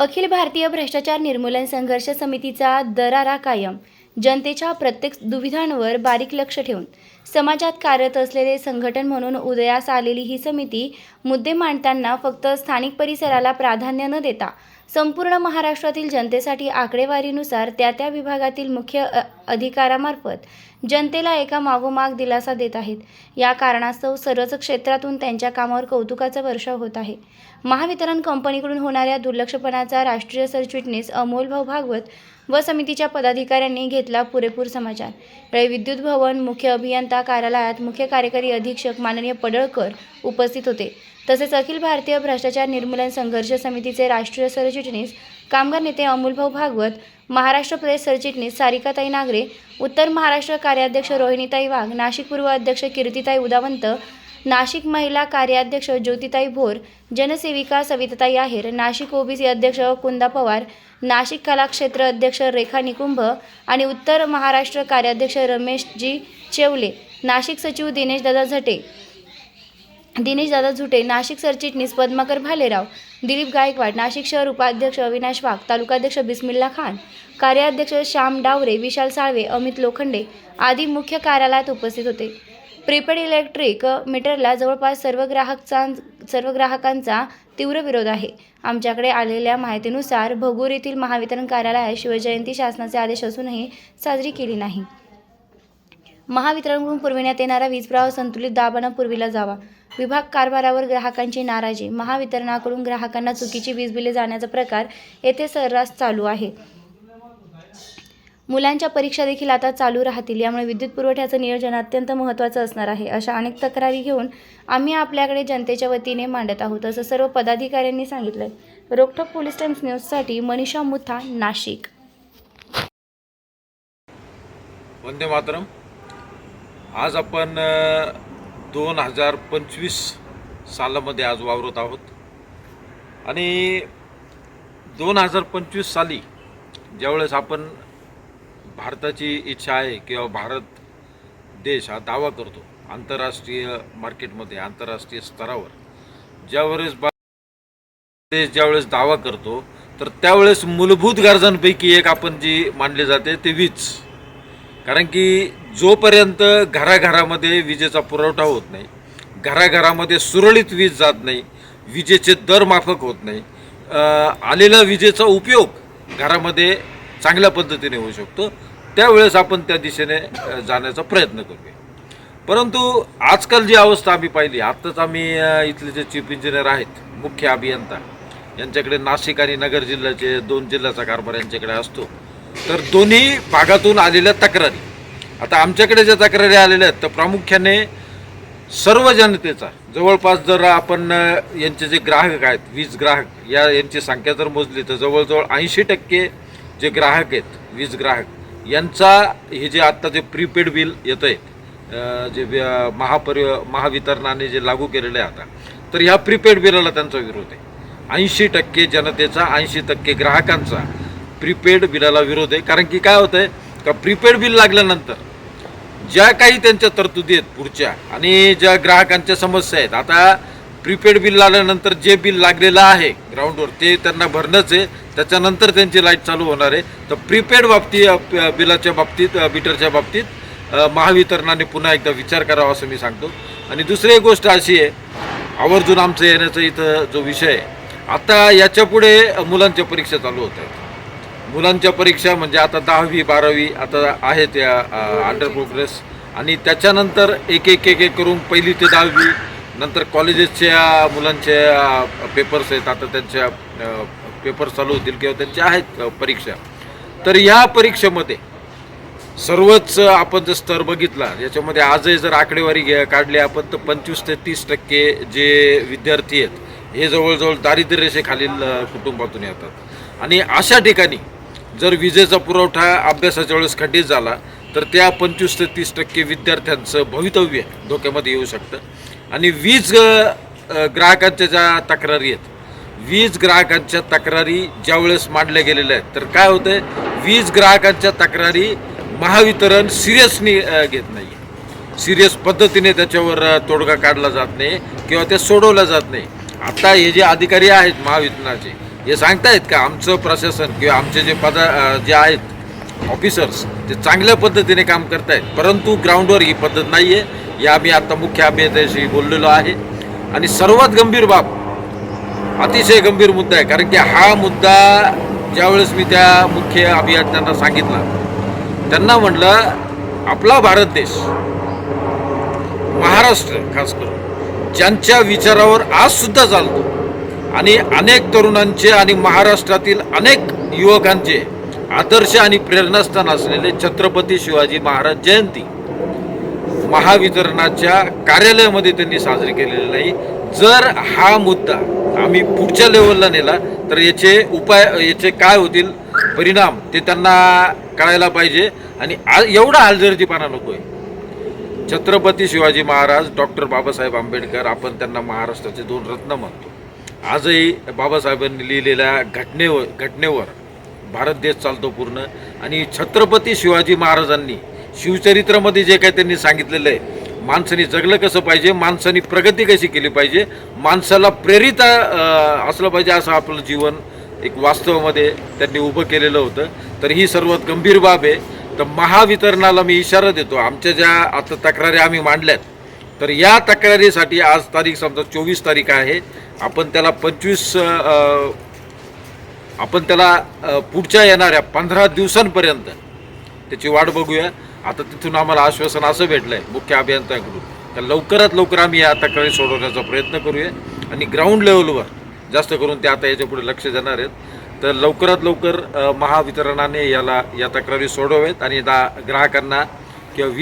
अखिल भारतीय भ्रष्टाचार निर्मूलन संघर्ष समितीचा दरारा कायम. जनतेच्या प्रत्येक दुविधांवर बारीक लक्ष ठेवून समाजात कार्यरत असलेले संघटन म्हणून उदयास आलेली ही समिती मुद्दे मांडताना फक्त स्थानिक परिसराला प्राधान्य न देता संपूर्ण महाराष्ट्रातील जनतेसाठी आकडेवारीनुसार त्या त्या विभागातील मुख्य अधिकारामार्फत जनतेला एका मागोमाग दिलासा देत आहेत. या कारणास्तव सर्वच क्षेत्रातून त्यांच्या कामावर कौतुकाचा वर्षाव होत आहे. महावितरण कंपनीकडून होणाऱ्या दुर्लक्षपणाचा राष्ट्रीय सरचिटणीस अमोलभाऊ भागवत व समितीच्या पदाधिकाऱ्यांनी घेतला पुरेपूर समाचार. यावेळी विद्युत भवन मुख्य अभियंता कार्यालयात मुख्य कार्यकारी अधीक्षक माननीय पडळकर उपस्थित होते. तसेच अखिल भारतीय भ्रष्टाचार निर्मूलन संघर्ष समितीचे राष्ट्रीय सरचिटणीस कामगार नेते अमोलभाऊ भागवत महाराष्ट्र प्रदेश सरचिटणीस सारिकाताई नागरे उत्तर महाराष्ट्र कार्याध्यक्ष रोहिणीताई वाघ नाशिक पूर्व अध्यक्ष कीर्तिताई उदावंत नाशिक महिला कार्याध्यक्ष ज्योतिताई भोर जनसेविका सविताताई आहेर नाशिक ओबीसी अध्यक्ष कुंदा पवार नाशिक कला क्षेत्र अध्यक्ष रेखा निकुंभ आणि उत्तर महाराष्ट्र कार्याध्यक्ष रमेशजी चेवले नाशिक सचिव दिनेशदादा झटे दिनेशदादा झुटे नाशिक सरचिटणीस पद्माकर भालेराव दिलीप गायकवाड नाशिक शहर उपाध्यक्ष अविनाश वाघ तालुकाध्यक्ष बिस्मिल्ला खान कार्याध्यक्ष श्याम डावरे विशाल साळवे अमित लोखंडे आदी मुख्य कार्यालयात उपस्थित होते. प्रीपेड इलेक्ट्रिक मीटरला जवळपास सर्व ग्राहकचा सर्व ग्राहकांचा तीव्र विरोध आहे. आमच्याकडे आलेल्या माहितीनुसार भगूर येथील महावितरण कार्यालयात शिवजयंती शासनाचे आदेश असूनही साजरी केली नाही. महावितरणकडून पुरविण्यात येणारा वीजप्रवाह संतुलित दाबानं पुरविला जावा. विभाग कारभारावर ग्राहकांची नाराजी महावितरणाकडून ग्राहकांना चुकीची वीज बिले जाण्याचा प्रकार येथे सर्रास चालू आहे. मुलांच्या परीक्षा देखील आता चालू राहतील. यामुळे विद्युत पुरवठ्याचं नियोजन अत्यंत महत्त्वाचं असणार आहे. अशा अनेक तक्रारी घेऊन आम्ही आपल्याकडे जनतेच्या वतीने मांडत आहोत. असं सर्व पदाधिकाऱ्यांनी सांगितलं रोकठोक पोलीस टाइम्स न्यूजसाठी मनीषा मुथा नाशिक. वंदे मातरम. आज आपण दोन हजार पंचवीस सालामध्ये आज वावरत आहोत. आणि दोन हजार पंचवीस साली ज्यावेळेस आपण भारताची इच्छा आहे किंवा भारत देश हा दावा करतो आंतरराष्ट्रीय मार्केटमध्ये आंतरराष्ट्रीय स्तरावर. ज्यावेळेस देश ज्यावेळेस दावा करतो तर त्यावेळेस मूलभूत गरजांपैकी एक आपण जी मानली जाते ते वीज. कारण की जोपर्यंत घराघरामध्ये विजेचा पुरवठा होत नाही घराघरामध्ये सुरळीत वीज जात नाही विजेचे दर माफक होत नाही आलेला विजेचा उपयोग घरामध्ये चांगल्या पद्धतीने होऊ शकतो. त्यावेळेस आपण त्या दिशेने जाण्याचा प्रयत्न करूया. परंतु आजकाल जी अवस्था आम्ही पाहिली आत्ताच आम्ही इथले जे चीफ इंजिनियर आहेत मुख्य अभियंता यांच्याकडे नाशिक आणि नगर जिल्ह्याचे दोन जिल्ह्याचा कारभार यांच्याकडे असतो. तर दोन्ही भागातून आलेल्या तक्रारी आता आमच्याकडे ज्या तक्रारी आलेल्या आहेत तर प्रामुख्याने सर्व जनतेचा जवळपास जर आपण यांचे जे ग्राहक आहेत वीज ग्राहक या यांची संख्या जर मोजली तर जवळजवळ ऐंशी टक्के जे ग्राहक आहेत वीज ग्राहक यांचा हे जे आत्ता जे प्रीपेड बिल येतं आहे जे महापरि महावितरणाने जे लागू केलेलं आहे आता तर ह्या प्रीपेड बिलाला त्यांचा विरोध आहे. ऐंशी टक्के जनतेचा ऐंशी टक्के ग्राहकांचा प्रीपेड बिलाला विरोध आहे. कारण की काय होतं आहे का प्रीपेड बिल लागल्यानंतर ज्या काही त्यांच्या तरतुदी आहेत पुढच्या आणि ज्या ग्राहकांच्या समस्या आहेत आता प्रीपेड बिल लागल्यानंतर जे बिल लागलेलं आहे ग्राउंडवर ते त्यांना भरणंच आहे. त्याच्यानंतर त्यांची लाइट चालू होणार आहे. तर प्रीपेड बाबती बिलाच्या बाबतीत मीटरच्या बाबतीत महावितरणाने पुन्हा एकदा विचार करावा असं मी सांगतो. आणि दुसरी एक गोष्ट अशी आहे आवर्जून आमचं येण्याचा इथं जो विषय आहे आता याच्यापुढे मुलांच्या परीक्षा चालू होत आहेत. मुलांच्या परीक्षा म्हणजे आता दहावी बारावी आता आहेत या अंडर प्रोग्रेस आणि त्याच्यानंतर एक एक एक एक करून पहिली ते दहावी नंतर कॉलेजेसच्या मुलांच्या पेपर्स आहेत आता त्यांच्या पेपर चालू होतील किंवा त्यांच्या आहेत परीक्षा तर या परीक्षेमध्ये सर्वच आपण जर स्तर बघितला याच्यामध्ये आजही जर आकडेवारी घ्या काढली आपण तर पंचवीस ते तीस टक्के जे विद्यार्थी आहेत हे जवळजवळ दारिद्र्य रेषेखालील कुटुंबातून येतात. आणि अशा ठिकाणी जर विजेचा पुरवठा अभ्यासाच्या वेळेस खंडित झाला तर त्या पंचवीस ते तीस टक्के विद्यार्थ्यांचं भवितव्य धोक्यामध्ये येऊ शकतं. आणि वीज ग्राहकांच्या ज्या तक्रारी आहेत वीज ग्राहकांच्या तक्रारी ज्यावेळेस मांडल्या गेलेल्या आहेत तर काय होतंय? वीज ग्राहकांच्या तक्रारी महावितरण सिरियसनी घेत नाही सिरियस पद्धतीने त्याच्यावर तोडगा काढला जात नाही किंवा ते सोडवलं जात नाही. आता हे जे अधिकारी आहेत महावितरणाचे हे सांगतायत का आमचं प्रशासन किंवा आमचे जे पदा जे आहेत ऑफिसर्स ते चांगल्या पद्धतीने काम करतायत परंतु ग्राउंडवर ही पद्धत नाही आहे या आम्ही आता मुख्य अभियंत्याशी बोललेलो आहे. आणि सर्वात गंभीर बाब अतिशय गंभीर मुद्दा आहे. कारण की हा मुद्दा ज्यावेळेस मी त्या मुख्य अभियंत्यांना सांगितला त्यांना म्हटलं आपला भारत देश महाराष्ट्र खास करून ज्यांच्या विचारावर आज सुद्धा चालतो आणि अनेक तरुणांचे आणि महाराष्ट्रातील अनेक युवकांचे आदर्श आणि प्रेरणास्थान असलेले छत्रपती शिवाजी महाराज जयंती महावितरणाच्या कार्यालयामध्ये त्यांनी साजरी केलेली नाही. जर हा मुद्दा आम्ही पुढच्या लेवलला नेला तर याचे उपाय याचे काय होतील परिणाम ते त्यांना कळायला पाहिजे. आणि आ- एवढा हलगर्जीपणा नको आहे छत्रपती शिवाजी महाराज डॉक्टर बाबासाहेब आंबेडकर आपण त्यांना महाराष्ट्राचे दोन रत्न म्हणतो. आजही बाबासाहेबांनी लिहिलेल्या घटनेवर घटनेवर भारत देश चालतो पूर्ण. आणि छत्रपती शिवाजी महाराजांनी शिवचरित्रामध्ये जे काही त्यांनी सांगितलेलं आहे माणसाने जगलं कसं पाहिजे माणसाने प्रगती कशी केली पाहिजे माणसाला प्रेरित असलं पाहिजे असं आपलं जीवन एक वास्तवामध्ये त्यांनी उभं केलेलं होतं. तर ही सर्वात गंभीर बाब आहे. तर महावितरणाला मी इशारा देतो. आमच्या ज्या आता तक्रारी आम्ही मांडल्यात तर या तक्रारीसाठी आज तारीख समजा चोवीस तारीख आहे. आपण त्याला पंचवीस आपण त्याला पुढच्या येणाऱ्या पंधरा दिवसांपर्यंत त्याची वाट बघूया. आता तिथून आम्हाला आश्वासन असं भेटलं आहे मुख्य अभियंत्याकडून. तर लवकरात लवकर आम्ही या तक्रारी सोडवण्याचा प्रयत्न करूया. आणि ग्राउंड लेवलवर जास्त करून ते आता याच्यापुढे लक्ष देणार आहेत. तर लवकरात लवकर महावितरणाने याला या तक्रारी सोडवाव्यात आणि दा ग्राहकांना किंवा